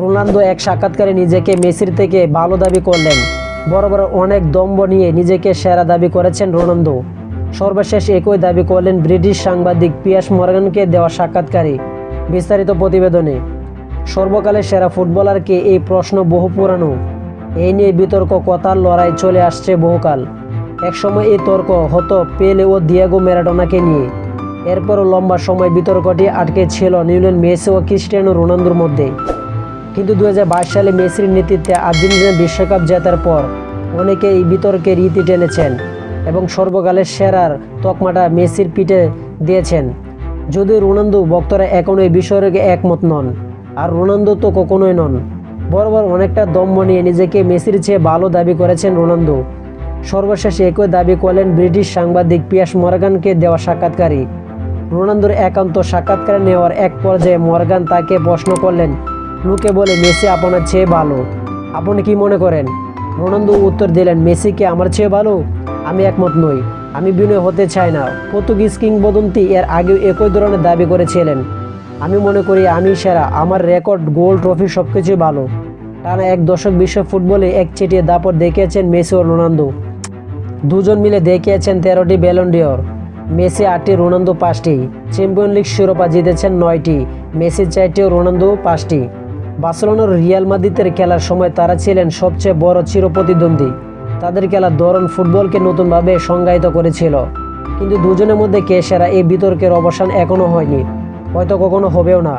Ronaldo এক সাক্ষাৎকারে নিজেকে মেসির থেকে ভালো দাবি করলেন। বড় বড় অনেক দম্ব নিয়ে নিজেকে সেরা দাবি করেছেন রোনালদো। সর্বশেষ একই দাবি করলেন ব্রিটিশ সাংবাদিক পিয়াস মর্গানকে দেওয়া সাক্ষাৎকারে বিস্তারিত প্রতিবেদনে। সর্বকালের সেরা ফুটবলারকে এই প্রশ্ন বহু পুরানো। এই নিয়ে বিতর্ক, কথার লড়াই চলে আসছে বহুকাল। একসময় এই তর্ক হতো পেলে ও দিয়াগো ম্যারাডোনাকে নিয়ে। এরপরও লম্বা সময় বিতর্কটি আটকে ছিল নিউলেন মেসি ও ক্রিস্টিয়ানো রোনালদোর মধ্যে। কিন্তু দু হাজার বাইশ সালে মেসির নেতৃত্বে আর্জেন্টিনা বিশ্বকাপ জেতার পর অনেকে এই বিতর্কের রীতি টেনেছেন এবং সর্বকালের সেরার তকমাটা মেসির পিঠে দিয়েছেন। যদিও রোনালদো ভক্তরা এখনও এই বিষয়ে একমত নন, আর রোনালদো তো কখনোই নন। বরাবর অনেকটা দম্ভ নিয়ে নিজেকে মেসির চেয়ে ভালো দাবি করেছেন রোনালদো। সর্বশেষ একই দাবি করলেন ব্রিটিশ সাংবাদিক পিয়াস মর্গানকে দেওয়া সাক্ষাৎকারী রোনালদোর একান্ত সাক্ষাৎকার নেওয়ার এক পর্যায়ে মর্গান তাকে প্রশ্ন করলেন লোকে বলে, মেসি আপনার চেয়ে ভালো। আপনি কি মনে করেন? রোনালদো উত্তর দিলেন, মেসি কি আমার চেয়ে ভালো? আমি একমত নই। আমি বিনয় হতে চাই না। পর্তুগিজ কিংবদন্তি এর আগেও একই ধরনের দাবি করেছিলেন। আমি মনে করি, আমি সেরা। আমার রেকর্ড, গোল, ট্রফি সব কিছুই ভালো। টানা এক দশক বিশ্ব ফুটবলে এক চেটিয়ে দাপট দেখিয়েছেন মেসি ও রোনালদো। দুজন মিলে দেখিয়েছেন তেরোটি ব্যালন্ডিয়র মেসি আটটি, রোনালদো পাঁচটি। চ্যাম্পিয়ন লিগ শিরোপা জিতেছেন নয়টি। মেসি চারটি ও রোনালদো পাঁচটি। বার্সেলোনার রিয়াল মাদ্রিদের খেলার সময় তারা ছিলেন সবচেয়ে বড় চিরপ্রতিদ্বন্দ্বী। তাদের খেলার ধরন ফুটবলকে নতুনভাবে সংজ্ঞায়িত করেছিল। কিন্তু দুজনের মধ্যে কে সেরা এই বিতর্কের অবসান এখনও হয়নি। হয়তো কখনো হবেও না।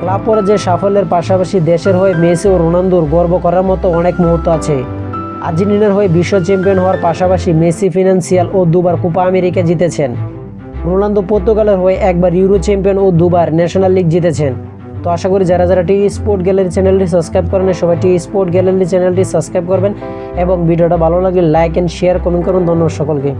ক্লাব পর্যায়ে সাফল্যের পাশাপাশি দেশের হয়ে মেসি ও রোনালদোর গর্ব করার মতো অনেক মুহূর্ত আছে। আর্জেন্টিনার হয়ে বিশ্ব চ্যাম্পিয়ন হওয়ার পাশাপাশি মেসি ফিনান্সিয়াল ও দুবার কোপা আমেরিকা জিতেছেন। রোনালদো পর্তুগালের হয়ে একবার ইউরো চ্যাম্পিয়ন ও দুবার ন্যাশনাল লিগ জিতেছেন। তো আশা করি যারা যারা টি স্পোর্ট গ্যালারি চ্যানেলটি সাবস্ক্রাইব করেন সবাই টি স্পোর্ট গ্যালারি চ্যানেলটি সাবস্ক্রাইব করবেন এবং ভিডিওটা ভালো লাগলে লাইক অ্যান্ড শেয়ার কমেন্ট করুন ধন্যবাদ সকলকে।